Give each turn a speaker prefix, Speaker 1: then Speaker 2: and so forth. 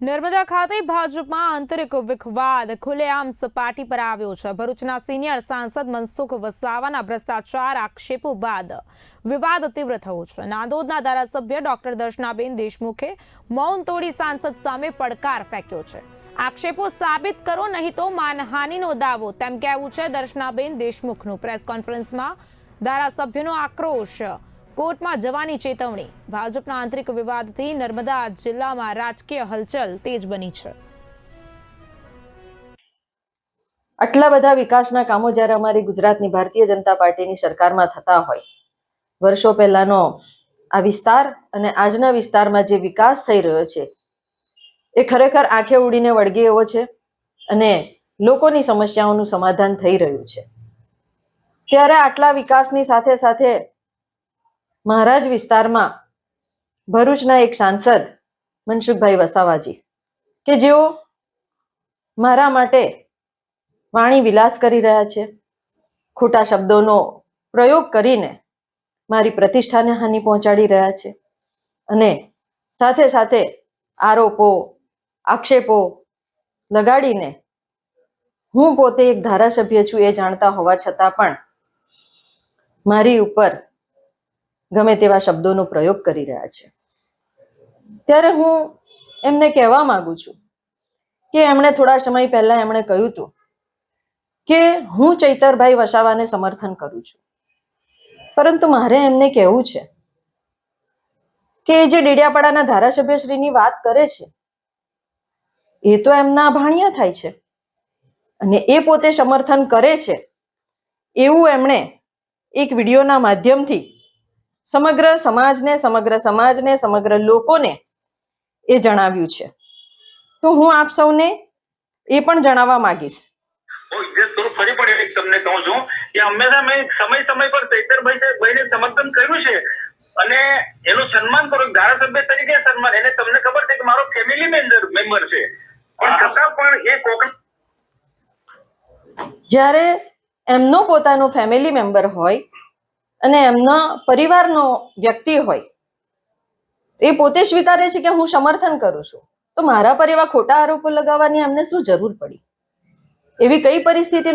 Speaker 1: નર્મદા ખાતે ભાજપમાં આંતરિક વિખવાદ ખુલ્લેઆમ સપાટી પર આવ્યો છે. ભરૂચના સિનિયર સાંસદ મનસુખ વસાવાના ભ્રષ્ટાચાર આક્ષેપો બાદ વિવાદ તીવ્ર થયો છે. નાંદોદના ધારાસભ્ય ડોક્ટર દર્શનાબેન દેશમુખે મૌન તોડી સાંસદ સામે પડકાર ફેંક્યો છે. આક્ષેપો સાબિત કરો નહીં તો માનહાનિનો દાવો, તેમ કહેવું છે દર્શનાબેન દેશમુખનું. પ્રેસ કોન્ફરન્સમાં ધારાસભ્યનો આક્રોશ કોર્ટમાં જવાની ચેતવણી. ભાજપના આંતરિક વિવાદથી નર્મદા જિલ્લામાં રાજકીય હલચલ તેજ બની છે.
Speaker 2: આટલા બધા વિકાસના કામો જ્યારે અમારી ગુજરાતની ભારતીય જનતા પાર્ટીની સરકારમાં થતા હોય, વર્ષો પહેલાનો આ વિસ્તાર અને આજના વિસ્તારમાં જે વિકાસ થઈ રહ્યો છે, એ ખરેખર આંખે ઉડીને વળગે એવો છે અને લોકોની સમસ્યાઓનું સમાધાન થઈ રહ્યું છે. ત્યારે આટલા વિકાસની સાથે સાથે મહારાજ વિસ્તારમાં ભરૂચના એક સાંસદ મનસુખભાઈ વસાવાજી કે જેઓ મારા માટે વાણી વિલાસ કરી રહ્યા છે. ખોટા શબ્દોનો પ્રયોગ કરીને મારી પ્રતિષ્ઠાને હાનિ પહોંચાડી રહ્યા છે અને સાથે સાથે આરોપો, આક્ષેપો લગાડીને હું પોતે એક ધારાસભ્ય છું એ જાણતા હોવા છતાં પણ મારી ઉપર ગમે તેવા શબ્દોનો પ્રયોગ કરી રહ્યા છે. ત્યારે હું એમને કહેવા માંગુ છું કે એમણે થોડા સમય પહેલા એમણે કહ્યું હતું કે હું ચૈતરભાઈ વસાવાને સમર્થન કરું છું. પરંતુ મારે એમને કહેવું છે કે જે ડેડિયાપાડાના ધારાસભ્યશ્રીની વાત કરે છે, એ તો એમના ભાણિયા થાય છે અને એ પોતે સમર્થન કરે છે એવું એમણે એક વિડીયોના માધ્યમથી સમગ્ર સમાજને સમગ્ર સમાજને સમગ્ર લોકોને એ જણાવ્યું છે. તો હું આપ સૌને એ પણ જણાવવા માંગીશ.
Speaker 3: ફરી પણ એક તમને કહું છું કે હંમેશા મેં સમય સમય પર ચૈતરભાઈ સાહેબભાઈને સમર્થન કર્યું છે અને એનું સન્માન કરું ધારાસભ્ય તરીકે સન્માન એને તમને ખબર છે કે મારો ફેમિલી મેમ્બર મેમ્બર છે. પણ છતાં પણ એ કોક
Speaker 2: જ્યારે એમનો પોતાનો ફેમિલી મેમ્બર હોય અને એમના પરિવારનો વ્યક્તિ હોય, એ પોતે સ્વીકારે છે કે હું સમર્થન કરું છું. તો મારા પર એવા ખોટા આરોપો લગાવવાની એમને શું જરૂર પડી? એવી કઈ પરિસ્થિતિ